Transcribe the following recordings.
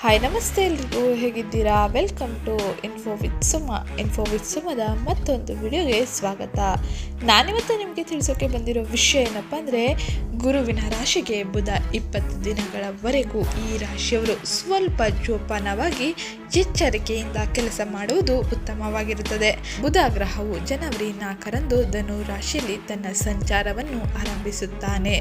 Hi ನಮಸ್ತೆ ಎಲ್ರಿಗೂ. ಹೇಗಿದ್ದೀರಾ? Welcome to info with Suma info with ಸುಮದ ಮತ್ತೊಂದು ವಿಡಿಯೋಗೆ ಸ್ವಾಗತ. ನಾನಿವತ್ತು ನಿಮಗೆ ತಿಳಿಸೋಕೆ ಬಂದಿರೋ ವಿಷಯ ಏನಪ್ಪ ಅಂದರೆ, ಗುರುವಿನ ರಾಶಿಗೆ ಬುಧ ಇಪ್ಪತ್ತು ದಿನಗಳವರೆಗೂ ಈ ರಾಶಿಯವರು ಸ್ವಲ್ಪ ಜೋಪಾನವಾಗಿ ಎಚ್ಚರಿಕೆಯಿಂದ ಕೆಲಸ ಮಾಡುವುದು ಉತ್ತಮವಾಗಿರುತ್ತದೆ. ಬುಧ ಗ್ರಹವು ಜನವರಿ ನಾಲ್ಕರಂದು ಧನು ರಾಶಿಯಲ್ಲಿ ತನ್ನ ಸಂಚಾರವನ್ನು ಆರಂಭಿಸುತ್ತಾನೆ.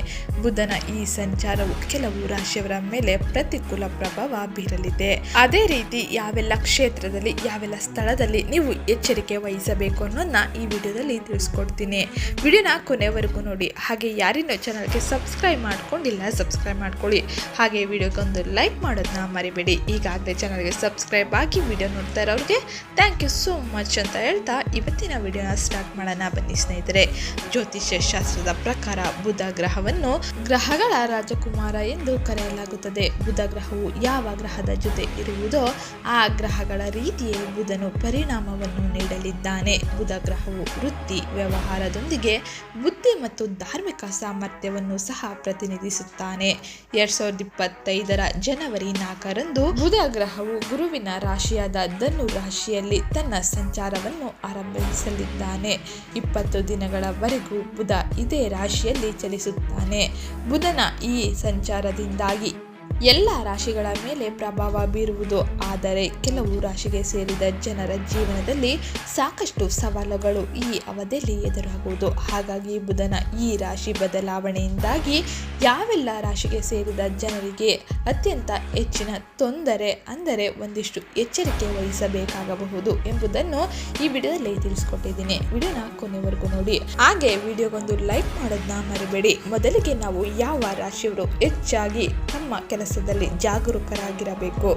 ಬುಧನ ಈ ಸಂಚಾರವು ಕೆಲವು ರಾಶಿಯವರ ಮೇಲೆ ಪ್ರತಿಕೂಲ ಪ್ರಭಾವ ಬೀರಲಿದೆ. ಅದೇ ರೀತಿ ಯಾವೆಲ್ಲ ಕ್ಷೇತ್ರದಲ್ಲಿ, ಯಾವೆಲ್ಲ ಸ್ಥಳದಲ್ಲಿ ನೀವು ಎಚ್ಚರಿಕೆ ವಹಿಸಬೇಕು ಅನ್ನೋದನ್ನ ಈ ವಿಡಿಯೋದಲ್ಲಿ ತಿಳಿಸ್ಕೊಡ್ತೀನಿ. ವಿಡಿಯೋನ ಕೊನೆವರೆಗೂ ನೋಡಿ. ಹಾಗೆ ಯಾರಿನ್ನೂ ಚಾನಲ್ಗೆ ಸಬ್ಸ್ಕ್ರೈಬ್ ಮಾಡ್ಕೊಂಡಿಲ್ಲ ಸಬ್ಸ್ಕ್ರೈಬ್ ಮಾಡ್ಕೊಳ್ಳಿ. ಹಾಗೆ ವಿಡಿಯೋಗೊಂದು ಲೈಕ್ ಮಾಡೋದನ್ನ ಮರಿಬೇಡಿ. ಈಗಾಗಲೇ ಚಾನಲ್ಗೆ ಸಬ್ಸ್ಕ್ರೈಬ್ ಆಗಿ ವಿಡಿಯೋ ನೋಡ್ತಾ ಇರೋರಿಗೆ ಥ್ಯಾಂಕ್ ಯು ಸೋ ಮಚ್ ಅಂತ ಹೇಳ್ತಾ ಇವತ್ತಿನ ವಿಡಿಯೋನ ಸ್ಟಾರ್ಟ್ ಮಾಡೋಣ. ಬನ್ನಿ ಸ್ನೇಹಿತರೆ, ಜ್ಯೋತಿಷ್ಯ ಶಾಸ್ತ್ರದ ಪ್ರಕಾರ ಬುಧ ಗ್ರಹವನ್ನು ಗ್ರಹಗಳ ರಾಜಕುಮಾರ ಎಂದು ಕರೆಯಲಾಗುತ್ತದೆ. ಬುಧ ಗ್ರಹವು ಯಾವ ಗ್ರಹದ ಜೊತೆ ಇರುವುದೋ ಆ ಗ್ರಹಗಳ ರೀತಿಯೇ ಬುಧನು ಪರಿಣಾಮವನ್ನು ನೀಡಲಿದ್ದಾನೆ. ಬುಧ ಗ್ರಹವು ವೃತ್ತಿ, ವ್ಯವಹಾರದೊಂದಿಗೆ ಬುದ್ಧಿ ಮತ್ತು ಧಾರ್ಮಿಕ ಸಾಮರ್ಥ್ಯವನ್ನು ಸಹ ಪ್ರತಿನಿಧಿಸುತ್ತಾನೆ. ಎರಡ್ ಸಾವಿರದ ಇಪ್ಪತ್ತೈದರ ಜನವರಿ ನಾಲ್ಕರಂದು ಬುಧ ಗ್ರಹವು ಗುರುವಿನ ರಾಶಿಯಾದ ಧನು ರಾಶಿಯಲ್ಲಿ ತನ್ನ ಸಂಚಾರವನ್ನು ಆರಂಭಿಸಲಿದ್ದಾನೆ. ಇಪ್ಪತ್ತು ದಿನಗಳವರೆಗೂ ಬುಧ ಇದೇ ರಾಶಿಯಲ್ಲಿ ಚಲಿಸುತ್ತಾನೆ. ಬುಧನ ಈ ಸಂಚಾರದಿಂದಾಗಿ ಎಲ್ಲ ರಾಶಿಗಳ ಮೇಲೆ ಪ್ರಭಾವ ಬೀರುವುದು. ಆದರೆ ಕೆಲವು ರಾಶಿಗೆ ಸೇರಿದ ಜನರ ಜೀವನದಲ್ಲಿ ಸಾಕಷ್ಟು ಸವಾಲುಗಳು ಈ ಅವಧಿಯಲ್ಲಿ ಎದುರಾಗುವುದು. ಹಾಗಾಗಿ ಬುಧನ ಈ ರಾಶಿ ಬದಲಾವಣೆಯಿಂದಾಗಿ ಯಾವೆಲ್ಲ ರಾಶಿಗೆ ಸೇರಿದ ಜನರಿಗೆ ಅತ್ಯಂತ ಹೆಚ್ಚಿನ ತೊಂದರೆ ಅಂದರೆ ಒಂದಿಷ್ಟು ಎಚ್ಚರಿಕೆ ವಹಿಸಬೇಕಾಗಬಹುದು ಎಂಬುದನ್ನು ಈ ವಿಡಿಯೋದಲ್ಲಿ ತಿಳಿಸ್ಕೊಟ್ಟಿದ್ದೀನಿ. ವಿಡಿಯೋನ ಕೊನೆವರೆಗೂ ನೋಡಿ. ಹಾಗೆ ವಿಡಿಯೋಗೊಂದು ಲೈಕ್ ಮಾಡೋದನ್ನ ಮರಿಬೇಡಿ. ಮೊದಲಿಗೆ ನಾವು ಯಾವ ರಾಶಿಯವರು ಹೆಚ್ಚಾಗಿ ತಮ್ಮ ಕೆಲಸದಲ್ಲಿ ಜಾಗರೂಕರಾಗಿರಬೇಕು,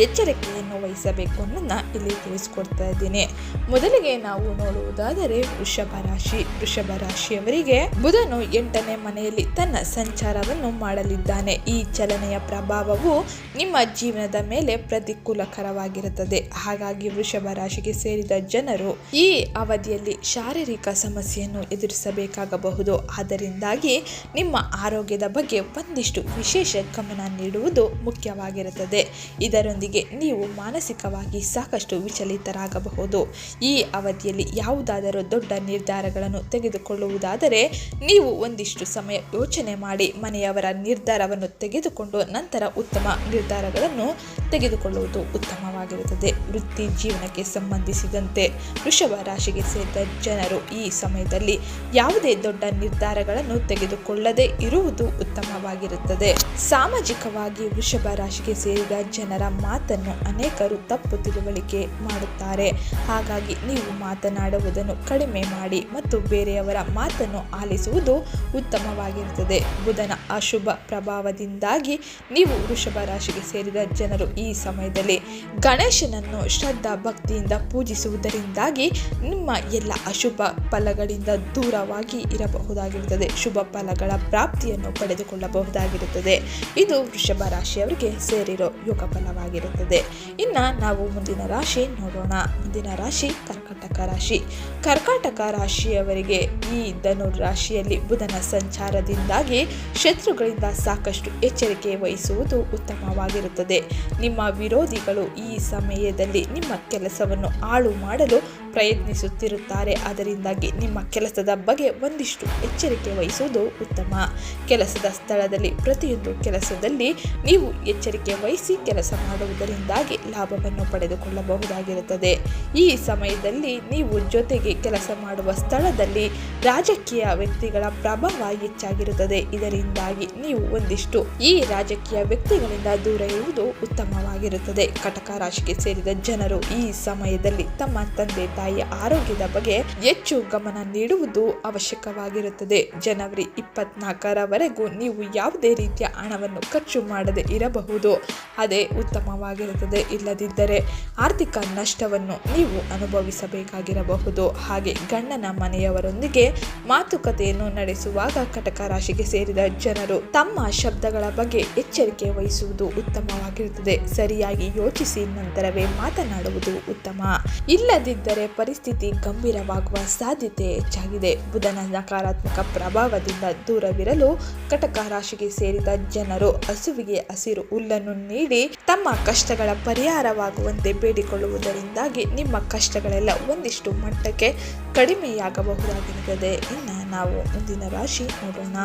ಎಚ್ಚರಿಕೆಯನ್ನು ವಹಿಸಬೇಕು ಅನ್ನೋದನ್ನ ಇಲ್ಲಿ ತಿಳಿಸ್ಕೊಡ್ತಾ ಇದ್ದೀನಿ. ಮೊದಲಿಗೆ ನಾವು ನೋಡುವುದಾದರೆ ವೃಷಭ ರಾಶಿ. ವೃಷಭ ರಾಶಿಯವರಿಗೆ ಬುಧನು ಎಂಟನೇ ಮನೆಯಲ್ಲಿ ತನ್ನ ಸಂಚಾರವನ್ನು ಮಾಡಲಿದ್ದಾನೆ. ಈ ಚಲನೆಯ ಪ್ರಭಾವವು ನಿಮ್ಮ ಜೀವನದ ಮೇಲೆ ಪ್ರತಿಕೂಲಕರವಾಗಿರುತ್ತದೆ. ಹಾಗಾಗಿ ವೃಷಭ ರಾಶಿಗೆ ಸೇರಿದ ಜನರು ಈ ಅವಧಿಯಲ್ಲಿ ಶಾರೀರಿಕ ಸಮಸ್ಯೆಯನ್ನು ಎದುರಿಸಬೇಕಾಗಬಹುದು. ಆದ್ದರಿಂದಾಗಿ ನಿಮ್ಮ ಆರೋಗ್ಯದ ಬಗ್ಗೆ ಒಂದಿಷ್ಟು ವಿಶೇಷ ಗಮನ ನೀಡುವುದು ಮುಖ್ಯವಾಗಿರುತ್ತದೆ. ಇದರೊಂದಿಗೆ ನೀವು ಮಾನಸಿಕವಾಗಿ ಸಾಕಷ್ಟು ವಿಚಲಿತರಾಗಬಹುದು. ಈ ಅವಧಿಯಲ್ಲಿ ಯಾವುದಾದರೂ ದೊಡ್ಡ ನಿರ್ಧಾರಗಳನ್ನು ತೆಗೆದುಕೊಳ್ಳುವುದಾದರೆ ನೀವು ಒಂದಿಷ್ಟು ಸಮಯ ಯೋಚನೆ ಮಾಡಿ ಮನೆಯವರ ನಿರ್ಧಾರವನ್ನು ತೆಗೆದುಕೊಂಡು ನಂತರ ಉತ್ತಮ ನಿರ್ಧಾರಗಳನ್ನು ತೆಗೆದುಕೊಳ್ಳುವುದು ಉತ್ತಮವಾಗಿರುತ್ತದೆ. ವೃತ್ತಿ ಜೀವನಕ್ಕೆ ಸಂಬಂಧಿಸಿದಂತೆ ವೃಷಭ ರಾಶಿಗೆ ಸೇರಿದ ಜನರು ಈ ಸಮಯದಲ್ಲಿ ಯಾವುದೇ ದೊಡ್ಡ ನಿರ್ಧಾರಗಳನ್ನು ತೆಗೆದುಕೊಳ್ಳದೆ ಇರುವುದು ಉತ್ತಮವಾಗಿರುತ್ತದೆ. ಸಾಮಾಜಿಕವಾಗಿ ವೃಷಭ ರಾಶಿಗೆ ಸೇರಿದ ಜನರ ಮಾತನ್ನು ಅನೇಕರು ತಪ್ಪು ತಿಳುವಳಿಕೆ ಮಾಡುತ್ತಾರೆ. ಹಾಗಾಗಿ ನೀವು ಮಾತನಾಡುವುದನ್ನು ಕಡಿಮೆ ಮಾಡಿ ಮತ್ತು ಬೇರೆಯವರ ಮಾತನ್ನು ಆಲಿಸುವುದು ಉತ್ತಮವಾಗಿರುತ್ತದೆ. ಬುಧನ ಅಶುಭ ಪ್ರಭಾವದಿಂದಾಗಿ ನೀವು ವೃಷಭ ರಾಶಿಗೆ ಸೇರಿದ ಜನರು ಈ ಸಮಯದಲ್ಲಿ ಗಣೇಶನನ್ನು ಶ್ರದ್ಧಾ ಭಕ್ತಿಯಿಂದ ಪೂಜಿಸುವುದರಿಂದಾಗಿ ನಿಮ್ಮ ಎಲ್ಲ ಅಶುಭ ಫಲಗಳಿಂದ ದೂರವಾಗಿ ಇರಬಹುದಾಗಿರುತ್ತದೆ. ಶುಭ ಫಲಗಳ ಪ್ರಾಪ್ತಿಯನ್ನು ಪಡೆದುಕೊಳ್ಳಬಹುದಾಗಿರುತ್ತದೆ. ಇದು ವೃಷಭ ರಾಶಿಯವರಿಗೆ ಸೇರಿರೋ ಯೋಗ ಫಲವಾಗಿರುತ್ತದೆ. ಇನ್ನು ನಾವು ಮುಂದಿನ ರಾಶಿ ನೋಡೋಣ. ಮುಂದಿನ ರಾಶಿ ಕರ್ಕಾಟಕ ರಾಶಿ. ಕರ್ಕಾಟಕ ರಾಶಿಯವರಿಗೆ ಈ ಧನು ರಾಶಿಯಲ್ಲಿ ಬುಧನ ಸಂಚಾರದಿಂದಾಗಿ ಶತ್ರುಗಳಿಂದ ಸಾಕಷ್ಟು ಎಚ್ಚರಿಕೆ ವಹಿಸುವುದು ಉತ್ತಮವಾಗಿರುತ್ತದೆ. ನಿಮ್ಮ ವಿರೋಧಿಗಳು ಈ ಸಮಯದಲ್ಲಿ ನಿಮ್ಮ ಕೆಲಸವನ್ನು ಹಾಳು ಮಾಡಲು ಪ್ರಯತ್ನಿಸುತ್ತಿರುತ್ತಾರೆ. ಅದರಿಂದಾಗಿ ನಿಮ್ಮ ಕೆಲಸದ ಬಗ್ಗೆ ಒಂದಿಷ್ಟು ಎಚ್ಚರಿಕೆ ವಹಿಸುವುದು ಉತ್ತಮ. ಕೆಲಸದ ಸ್ಥಳದಲ್ಲಿ, ಪ್ರತಿಯೊಂದು ಕೆಲಸದಲ್ಲಿ ನೀವು ಎಚ್ಚರಿಕೆ ವಹಿಸಿ ಕೆಲಸ ಮಾಡುವುದರಿಂದಾಗಿ ಲಾಭವನ್ನು ಪಡೆದುಕೊಳ್ಳಬಹುದಾಗಿರುತ್ತದೆ. ಈ ಸಮಯದಲ್ಲಿ ನೀವು ಜೊತೆಗೆ ಕೆಲಸ ಮಾಡುವ ಸ್ಥಳದಲ್ಲಿ ರಾಜಕೀಯ ವ್ಯಕ್ತಿಗಳ ಪ್ರಭಾವ ಹೆಚ್ಚಾಗಿರುತ್ತದೆ. ಇದರಿಂದಾಗಿ ನೀವು ಒಂದಿಷ್ಟು ಈ ರಾಜಕೀಯ ವ್ಯಕ್ತಿಗಳಿಂದ ದೂರ ಇರುವುದು ಉತ್ತಮವಾಗಿರುತ್ತದೆ. ಕಟಕ ರಾಶಿಗೆ ಸೇರಿದ ಜನರು ಈ ಸಮಯದಲ್ಲಿ ತಮ್ಮ ತಂದೆ ತಾಯಿಯ ಆರೋಗ್ಯದ ಬಗ್ಗೆ ಹೆಚ್ಚು ಗಮನ ನೀಡುವುದು ಅವಶ್ಯಕವಾಗಿರುತ್ತದೆ. ಜನವರಿ ಇಪ್ಪತ್ನಾಲ್ಕರವರೆಗೂ ನೀವು ಯಾವುದೇ ರೀತಿಯ ಹಣವನ್ನು ಖರ್ಚು ಮಾಡದೆ ಇರಬಹುದು. ಅದೇ ಉತ್ತಮವಾಗಿರುತ್ತದೆ. ಇಲ್ಲದಿದ್ದರೆ ಆರ್ಥಿಕ ನಷ್ಟವನ್ನು ನೀವು ಅನುಭವಿಸಬೇಕಾಗಿರಬಹುದು. ಹಾಗೆ ಗಂಡನ ಮನೆಯವರೊಂದಿಗೆ ಮಾತುಕತೆಯನ್ನು ನಡೆಸುವಾಗ ಕಟಕ ರಾಶಿಗೆ ಸೇರಿದ ಜನರು ತಮ್ಮ ಶಬ್ದಗಳ ಬಗ್ಗೆ ಎಚ್ಚರಿಕೆ ವಹಿಸುವುದು ಉತ್ತಮವಾಗಿರುತ್ತದೆ. ಸರಿಯಾಗಿ ಯೋಚಿಸಿ ನಂತರವೇ ಮಾತನಾಡುವುದು ಉತ್ತಮ. ಇಲ್ಲದಿದ್ದರೆ ಪರಿಸ್ಥಿತಿ ಗಂಭೀರವಾಗುವ ಸಾಧ್ಯತೆ ಹೆಚ್ಚಾಗಿದೆ. ಬುಧನ ನಕಾರಾತ್ಮಕ ಪ್ರಭಾವದಿಂದ ದೂರವಿರಲು ಕಟಕ ರಾಶಿಗೆ ಸೇರಿದ ಜನರು ಹಸುವಿಗೆ ಹಸಿರು ಹುಲ್ಲನ್ನು ನೀಡಿ ತಮ್ಮ ಕಷ್ಟಗಳ ಪರಿಹಾರವಾಗುವಂತೆ ಬೇಡಿಕೊಳ್ಳುವುದರಿಂದಾಗಿ ನಿಮ್ಮ ಕಷ್ಟಗಳೆಲ್ಲ ಒಂದಿಷ್ಟು ಮಟ್ಟಕ್ಕೆ ಕಡಿಮೆಯಾಗಬಹುದಾಗಿರುತ್ತದೆ. ಇನ್ನು ನಾವು ಮುಂದಿನ ರಾಶಿ ನೋಡೋಣ.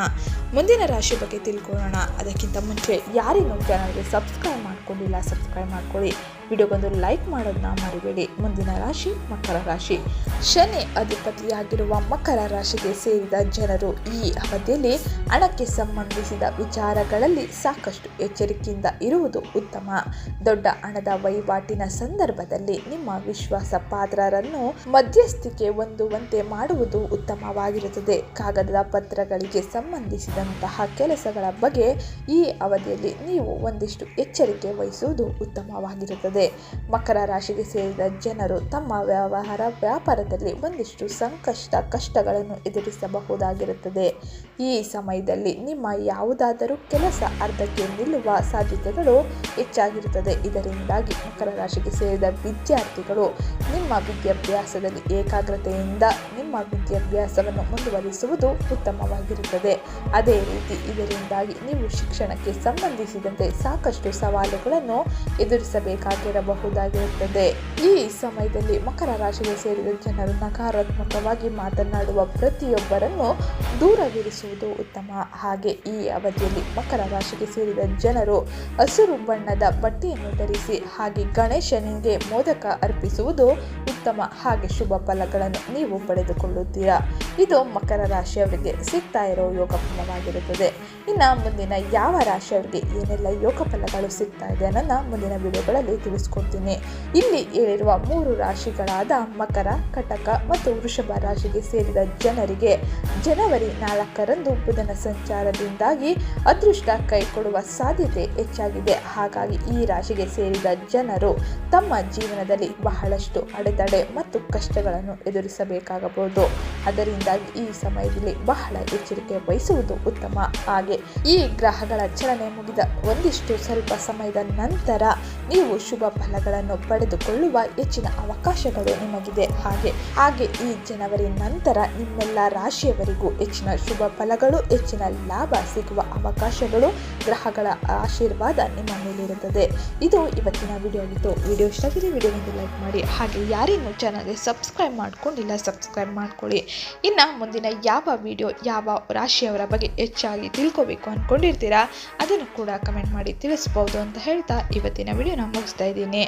ಮುಂದಿನ ರಾಶಿ ಬಗ್ಗೆ ತಿಳ್ಕೊಳ್ಳೋಣ. ಅದಕ್ಕಿಂತ ಮುಂಚೆ ಯಾರಿಗೂ ಚಾನಲ್ಗೆ ಸಬ್ಸ್ಕ್ರೈಬ್ ಮಾಡ್ಕೊಂಡಿಲ್ಲ ಸಬ್ಸ್ಕ್ರೈಬ್ ಮಾಡ್ಕೊಳ್ಳಿ. ವಿಡಿಯೋಗೊಂದು ಲೈಕ್ ಮಾಡೋದನ್ನ ಮರಿಬೇಡಿ. ಮುಂದಿನ ರಾಶಿ ಮಕರ ರಾಶಿ. ಶನಿ ಅಧಿಪತಿಯಾಗಿರುವ ಮಕರ ರಾಶಿಗೆ ಸೇರಿದ ಜನರು ಈ ಅವಧಿಯಲ್ಲಿ ಹಣಕ್ಕೆ ಸಂಬಂಧಿಸಿದ ವಿಚಾರಗಳಲ್ಲಿ ಸಾಕಷ್ಟು ಎಚ್ಚರಿಕೆಯಿಂದ ಇರುವುದು ಉತ್ತಮ. ದೊಡ್ಡ ಹಣದ ವಹಿವಾಟಿನ ಸಂದರ್ಭದಲ್ಲಿ ನಿಮ್ಮ ವಿಶ್ವಾಸ ಪಾತ್ರರನ್ನು ಮಧ್ಯಸ್ಥಿಕೆ ಹೊಂದುವಂತೆ ಮಾಡುವುದು ಉತ್ತಮವಾಗಿರುತ್ತದೆ. ಕಾಗದದ ಪತ್ರಗಳಿಗೆ ಸಂಬಂಧಿಸಿದಂತಹ ಕೆಲಸಗಳ ಬಗ್ಗೆ ಈ ಅವಧಿಯಲ್ಲಿ ನೀವು ಒಂದಿಷ್ಟು ಎಚ್ಚರಿಕೆ ವಹಿಸುವುದು ಉತ್ತಮವಾಗಿರುತ್ತದೆ. ಮಕರ ರಾಶಿಗೆ ಸೇರಿದ ಜನರು ತಮ್ಮ ವ್ಯವಹಾರ ವ್ಯಾಪಾರದಲ್ಲಿ ಒಂದಿಷ್ಟು ಸಂಕಷ್ಟ ಕಷ್ಟಗಳನ್ನು ಎದುರಿಸಬಹುದಾಗಿರುತ್ತದೆ. ಈ ಸಮಯದಲ್ಲಿ ನಿಮ್ಮ ಯಾವುದಾದರೂ ಕೆಲಸ ಅರ್ಧಕ್ಕೆ ನಿಲ್ಲುವ ಸಾಧ್ಯತೆಗಳು ಹೆಚ್ಚಾಗಿರುತ್ತದೆ. ಇದರಿಂದಾಗಿ ಮಕರ ರಾಶಿಗೆ ಸೇರಿದ ವಿದ್ಯಾರ್ಥಿಗಳು ನಿಮ್ಮ ವಿದ್ಯಾಭ್ಯಾಸದಲ್ಲಿ ಏಕಾಗ್ರತೆಯಿಂದ ನಿಮ್ಮ ವಿದ್ಯಾಭ್ಯಾಸವನ್ನು ಮುಂದುವರಿಸುವುದು ಉತ್ತಮವಾಗಿರುತ್ತದೆ. ಅದೇ ರೀತಿ ಇದರಿಂದಾಗಿ ನೀವು ಶಿಕ್ಷಣಕ್ಕೆ ಸಂಬಂಧಿಸಿದಂತೆ ಸಾಕಷ್ಟು ಸವಾಲುಗಳನ್ನು ಎದುರಿಸಬೇಕಾಗಿರಬಹುದಾಗಿರುತ್ತದೆ ಈ ಸಮಯದಲ್ಲಿ ಮಕರ ರಾಶಿಗೆ ಸೇರಿದ ಜನರು ನಕಾರಾತ್ಮಕವಾಗಿ ಮಾತನಾಡುವ ಪ್ರತಿಯೊಬ್ಬರನ್ನು ದೂರವಿರಿಸುವುದು ಉತ್ತಮ. ಹಾಗೆ ಈ ಅವಧಿಯಲ್ಲಿ ಮಕರ ರಾಶಿಗೆ ಸೇರಿದ ಜನರು ಹಸಿರು ಬಣ್ಣದ ಬಟ್ಟೆಯನ್ನು ಧರಿಸಿ ಹಾಗೆ ಗಣೇಶನಿಗೆ ಮೋದಕ ಅರ್ಪಿಸುವುದು ಉತ್ತಮ. ಹಾಗೆ ಶುಭ ಫಲಗಳನ್ನು ನೀವು ಪಡೆದುಕೊಳ್ಳುತ್ತೀರಾ? ಇದು ಮಕರ ರಾಶಿಯವರಿಗೆ ಸಿಗ್ತಾ ಇರೋ ಯೋಗ ಫಲವಾಗಿರುತ್ತದೆ ಇನ್ನು ಮುಂದಿನ ಯಾವ ರಾಶಿಯವರಿಗೆ ಏನೆಲ್ಲ ಯೋಗ ಫಲಗಳು ಸಿಗ್ತಾ ಇದೆ ಅನ್ನೋದನ್ನು ಮುಂದಿನ ವಿಡಿಯೋಗಳಲ್ಲಿ ತಿಳಿಸ್ಕೊಡ್ತೀನಿ. ಇಲ್ಲಿ ಹೇಳಿರುವ ಮೂರು ರಾಶಿಗಳಾದ ಮಕರ, ಕಟಕ ಮತ್ತು ವೃಷಭ ರಾಶಿಗೆ ಸೇರಿದ ಜನರಿಗೆ ಜನವರಿ ನಾಲ್ಕರಂದು ಬುಧನ ಸಂಚಾರದಿಂದಾಗಿ ಅದೃಷ್ಟ ಕೈಕೊಡುವ ಸಾಧ್ಯತೆ ಹೆಚ್ಚಾಗಿದೆ. ಹಾಗಾಗಿ ಈ ರಾಶಿಗೆ ಸೇರಿದ ಜನರು ತಮ್ಮ ಜೀವನದಲ್ಲಿ ಬಹಳಷ್ಟು ಅಡೆತಡೆ ಮತ್ತು ಕಷ್ಟಗಳನ್ನು ಎದುರಿಸಬೇಕಾಗಬಹುದು. ಈ ಸಮಯದಲ್ಲಿ ಬಹಳ ಎಚ್ಚರಿಕೆ ವಹಿಸುವುದು ಉತ್ತಮ. ಹಾಗೆ ಈ ಗ್ರಹಗಳ ಚಲನೆ ಮುಗಿದ ಒಂದಿಷ್ಟು ಸ್ವಲ್ಪ ಸಮಯದ ನಂತರ ನೀವು ಶುಭ ಫಲಗಳನ್ನು ಪಡೆದುಕೊಳ್ಳುವ ಹೆಚ್ಚಿನ ಅವಕಾಶಗಳು ನಿಮಗಿದೆ. ಹಾಗೆ ಹಾಗೆ ಈ ಜನವರಿ ನಂತರ ನಿಮ್ಮೆಲ್ಲ ರಾಶಿಯವರಿಗೂ ಹೆಚ್ಚಿನ ಶುಭ ಫಲಗಳು, ಹೆಚ್ಚಿನ ಲಾಭ ಸಿಗುವ ಅವಕಾಶಗಳು ಗ್ರಹಗಳ ಆಶೀರ್ವಾದ ನಿಮ್ಮ ಮೇಲಿರುತ್ತದೆ. ಇದು ಇವತ್ತಿನ ವಿಡಿಯೋ ಆಗಿತ್ತು. ವಿಡಿಯೋ ಇಷ್ಟ ವಿಡಿಯೋ ಒಂದು ಲೈಕ್ ಮಾಡಿ. ಹಾಗೆ ಯಾರೇನು ಚಾನಲ್ಗೆ ಸಬ್ಸ್ಕ್ರೈಬ್ ಮಾಡ್ಕೊಂಡಿಲ್ಲ ಸಬ್ಸ್ಕ್ರೈಬ್ ಮಾಡ್ಕೊಳ್ಳಿ. ಇನ್ನು ಮುಂದಿನ ಯಾವ ವಿಡಿಯೋ, ಯಾವ ರಾಶಿಯವರ ಬಗ್ಗೆ ಹೆಚ್ಚಾಗಿ ತಿಳ್ಕೊಬೇಕು ಅಂದ್ಕೊಂಡಿರ್ತೀರಾ ಅದನ್ನು ಕೂಡ ಕಮೆಂಟ್ ಮಾಡಿ ತಿಳಿಸ್ಬೋದು ಅಂತ ಹೇಳ್ತಾ ಇವತ್ತಿನ ವಿಡಿಯೋನ ಮುಗಿಸ್ತಾ ಇದ್ದೀನಿ.